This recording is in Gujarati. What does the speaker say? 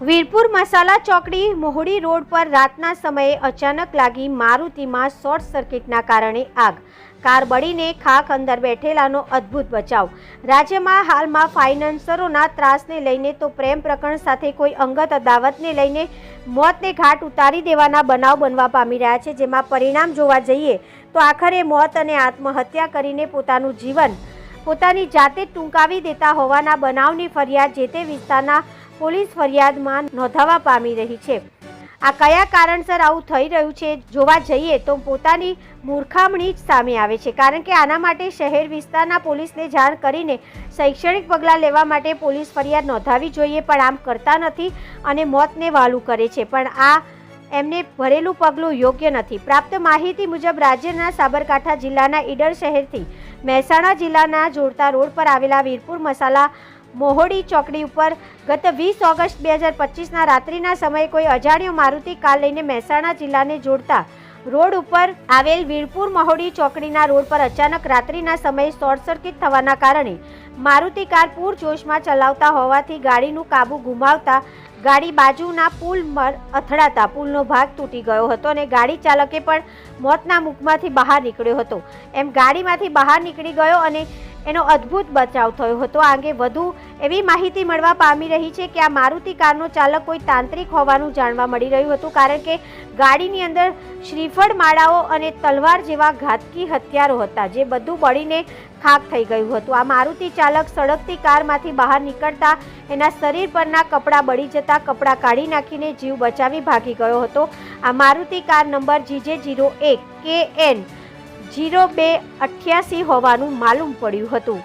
વીરપુર મસાલા ચોકડી મોહડી રોડ પર રાતના સમયે અચાનક લાગી મારુતિમાં શોર્ટ સર્કિટના કારણે આગ. કાર બળીને ખાખ અંદર બેઠેલાનો અદ્ભુત બચાવ. રાજ્યમાં હાલમાં ફાઇનાન્સરોના ત્રાસને લઈને તો પ્રેમ પ્રકરણ સાથે કોઈ અંગત અદાવતને લઈને મોતને ઘાટ ઉતારી દેવાના બનાવ બનવા પામી રહ્યા છે, જેમાં પરિણામ જોવા જઈએ તો આખરે મોત અને આત્મહત્યા કરીને પોતાનું જીવન પોતાની જાતે ટૂંકાવી દેતા હોવાના બનાવની ફરિયાદ જે તે વિસ્તારના પોલીસ ફરિયાદમાં નોંધાવા પામી રહી છે. આ કયા કારણસર આવું થઈ રહ્યું છે જોવા જઈએ તો પોતાની મૂર્ખામણી જ સામે આવે છે. કારણ કે આના માટે શહેર વિસ્તારના પોલીસને જાણ કરીને શૈક્ષણિક પગલાં લેવા માટે પોલીસ ફરિયાદ નોંધાવી જોઈએ પણ આમ કરતા નથી અને મોતને વાલું કરે છે. પણ આ એમને ભરેલું પગલું યોગ્ય નથી. પ્રાપ્ત માહિતી મુજબ રાજ્યના સાબરકાંઠા જિલ્લાના ઈડર શહેરથી મહેસાણા જિલ્લાના જોડતા રોડ પર આવેલા વીરપુર મસાલા મોહોડી ચોકડી ઉપર ગત વીસ ઓગસ્ટ બે હજાર પચીસના રાત્રિના સમયે કોઈ અજાણ્યો મારુતિ કાર લઈને મહેસાણા જિલ્લાને જોડતા રોડ ઉપર આવેલ વીરપુર મહોડી ચોકડીના રોડ પર અચાનક રાત્રિના સમયે શોર્ટ સર્કિટ થવાના કારણે મારુતિ કાર પૂર જોશમાં ચલાવતા હોવાથી ગાડીનું કાબુ ગુમાવતા ગાડી બાજુના પુલ પર અથડાતા પુલનો ભાગ તૂટી ગયો હતો અને ગાડી ચાલકે પણ મોતના મુખમાંથી બહાર નીકળ્યો હતો. એમ ગાડીમાંથી બહાર નીકળી ગયો અને એનો અદ્ભુત બચાવ થયો હતો. આ અંગે વધુ એવી માહિતી મળવા પામી રહી છે કે આ મારુતિ કારનો ચાલક કોઈ તાંત્રિક હોવાનું જાણવા મળી રહ્યું હતું, કારણ કે ગાડીની અંદર શ્રીફળ માળાઓ અને તલવાર જેવા ઘાતકી હથિયારો હતા, જે બધું બળીને ખાક થઈ ગયું હતું. આ મારુતિ ચાલક સળગતી કારમાંથી બહાર નીકળતા એના શરીર પરના કપડાં બળી જતા કપડાં કાઢી નાખીને જીવ બચાવી ભાગી ગયો હતો. આ Maruti car number GJ zero એક, કે એન જીરો બે અઠ્યાસી હોવાનું માલુમ પડ્યું હતું.